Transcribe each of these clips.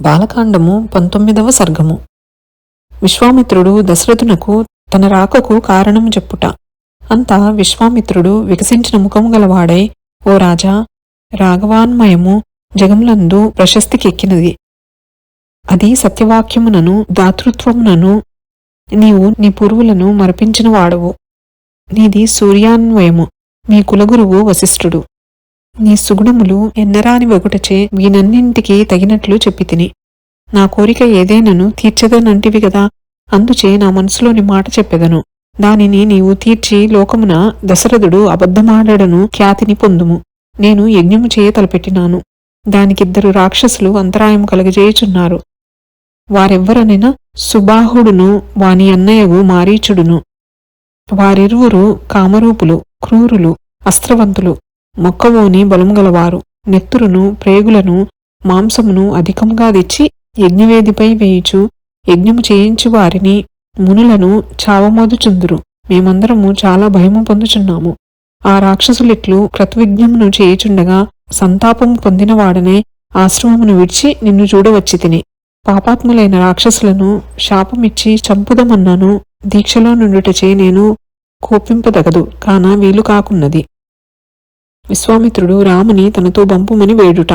బాలకాండము పంతొమ్మిదవ సర్గము. విశ్వామిత్రుడు దశరథునకు తన రాకకు కారణము చెప్పుట. అంతా విశ్వామిత్రుడు వికసించిన ముఖము గలవాడై ఓ రాజా రాఘవాన్మయము జగములందు ప్రశస్తికెక్కినది. అది సత్యవాక్యమునను దాతృత్వమునను నీవు నీ పురువులను మరపించిన వాడవు. నీది సూర్యాన్వయము. మీ కులగురువు వశిష్ఠుడు. నీ సుగుణములు ఎన్నరాని ఒకటచే వీనన్నింటికి తగినట్లు చెప్పి తిని నా కోరిక ఏదేనను తీర్చదనంటివి కదా అందుచే నా మనసులోని మాట చెప్పెదను. దానిని నీవు తీర్చి లోకమున దశరథుడు అబద్ధమాడడను ఖ్యాతిని పొందుము. నేను యజ్ఞము చేయ తలపెట్టినాను. దానికిద్దరు రాక్షసులు అంతరాయం కలగజేయుచున్నారు. వారెవ్వరనైనా సుబాహుడును వాని అన్నయ్యగు మారీచుడును. వారిరువురు కామరూపులు క్రూరులు అస్త్రవంతులు. మొక్కవోని బలముగలవారు నెత్తురును ప్రేగులను మాంసమును అధికంగా తెచ్చి యజ్ఞవేదిపై వేయుచు యజ్ఞము చేయించు వారిని మునులను చావమోదుచుందురు. మేమందరము చాలా భయము పొందుచున్నాము. ఆ రాక్షసులిట్లు క్రతువిజ్ఞమును చేయుచుండగా సంతాపము పొందినవాడనే ఆశ్రమమును విడిచి నిన్ను చూడవచ్చి తిని పాపాత్ములైన రాక్షసులను శాపమిచ్చి చంపుదమన్నాను దీక్షలో నుండుటచే నేను కోపింపదగదు. కాన వీలు కాకున్నది. విశ్వామిత్రుడు రాముని తనతో బంపుమని వేడుట.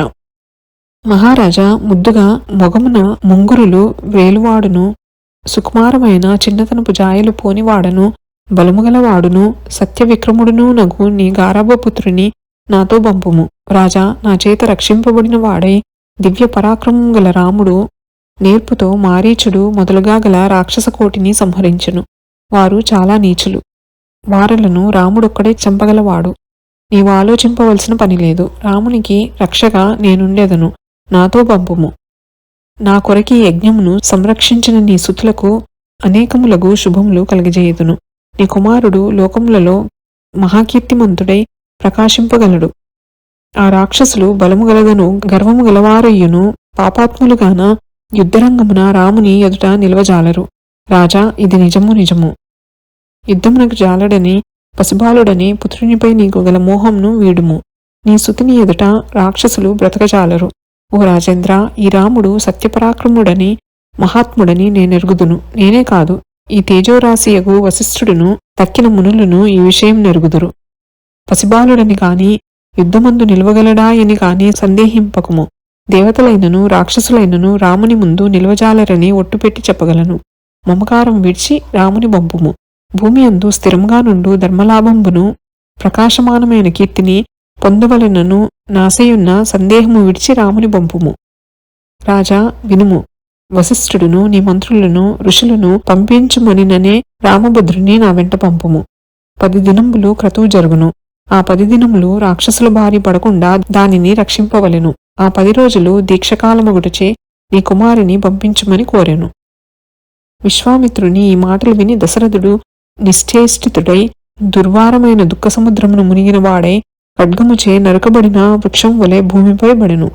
మహారాజా ముద్దుగా మొగమున ముంగురులు వేలువాడును సుకుమారమైన చిన్నతనపు జాయలు పోనివాడను బలముగలవాడును సత్యవిక్రముడును నగు నీ గారాభపుత్రుని నాతో బంపుము రాజా నా చేత రక్షింపబడిన వాడై దివ్య పరాక్రమం గల రాముడు నేర్పుతో మారీచుడు మొదలుగా గల రాక్షసకోటిని సంహరించును. వారు చాలా నీచులు. వారలను రాముడొక్కడే చంపగలవాడు. నీవు ఆలోచింపవలసిన పని లేదు. రామునికి రక్షగా నేనుండెదను. నాతో పంపుము. నా కొరకి యజ్ఞమును సంరక్షించిన నీ సుతులకు అనేకములగు శుభములు కలగజేయుదును. నీ కుమారుడు లోకములలో మహాకీర్తిమంతుడై ప్రకాశింపగలడు. ఆ రాక్షసులు బలము గలగను గర్వము గలవారయ్యును పాపాత్ములుగాన యుద్ధరంగమున రాముని ఎదుట నిలవజాలరు. రాజా ఇది నిజము నిజము. యుద్ధమునకు జాలడని పసిబాలుడని పుత్రునిపై నీకు గల మోహంను వీడుము. నీ సుతిని ఎదుట రాక్షసులు బ్రతకజాలరు. ఓ రాజేంద్ర ఈ రాముడు సత్యపరాక్రముడని మహాత్ముడని నేనెరుగుదును. నేనే కాదు ఈ తేజోరాశియగు వశిష్ఠుడును తక్కిన మునులను ఈ విషయం నెరుగుదురు. పసిబాలుడని కాని యుద్ధమందు నిలువగలడాయని కాని సందేహింపకుము. దేవతలైనను రాక్షసులైనను రాముని ముందు నిలవజాలరని ఒట్టుపెట్టి చెప్పగలను. మమకారం విడిచి రాముని పంపుము. భూమి అందు స్థిరముగా నుండు ధర్మలాభంబును ప్రకాశమానమైన కీర్తిని పొందవలనను నాశయున్న సందేహము విడిచి రాముని పంపుము. రాజా వినుము. వశిష్ఠుడును నీ మంత్రులను ఋషులను పంపించుమనిననే రామభద్రుని నా వెంట పంపుము. పది దినములు క్రతువు జరుగును. ఆ పది దినములు రాక్షసుల బారి పడకుండా దానిని రక్షింపవలెను. ఆ పది రోజులు దీక్షకాలమగుటచే నీ కుమారుని పంపించుమని కోరెను. విశ్వామిత్రుని ఈ మాటలు విని దశరథుడు నిశ్చేష్టితుడై దుర్వారమైన దుఃఖ సముద్రమును మునిగిన వాడై ఖడ్గముచే నరకబడిన వృక్షం వలె భూమిపై బడెను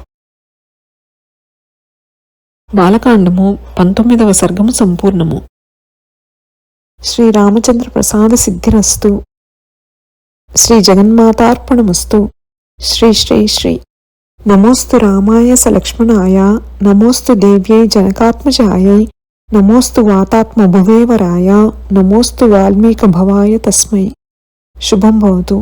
బాలకాండము పంతొమ్మిదవ సర్గము సంపూర్ణము. శ్రీ రామచంద్ర ప్రసాద సిద్ధిరస్తు. శ్రీ జగన్మాతార్పణమస్తు. శ్రీ శ్రీ శ్రీ. నమోస్తు రామాయ సలక్ష్మణాయ. నమోస్తు దేవ్యై జనకాత్మజాయై. नमोस्तु वातात्मभुवेवराय नमोस्तु वाल्मीकभवाय तस्मै। शुभम भवतु।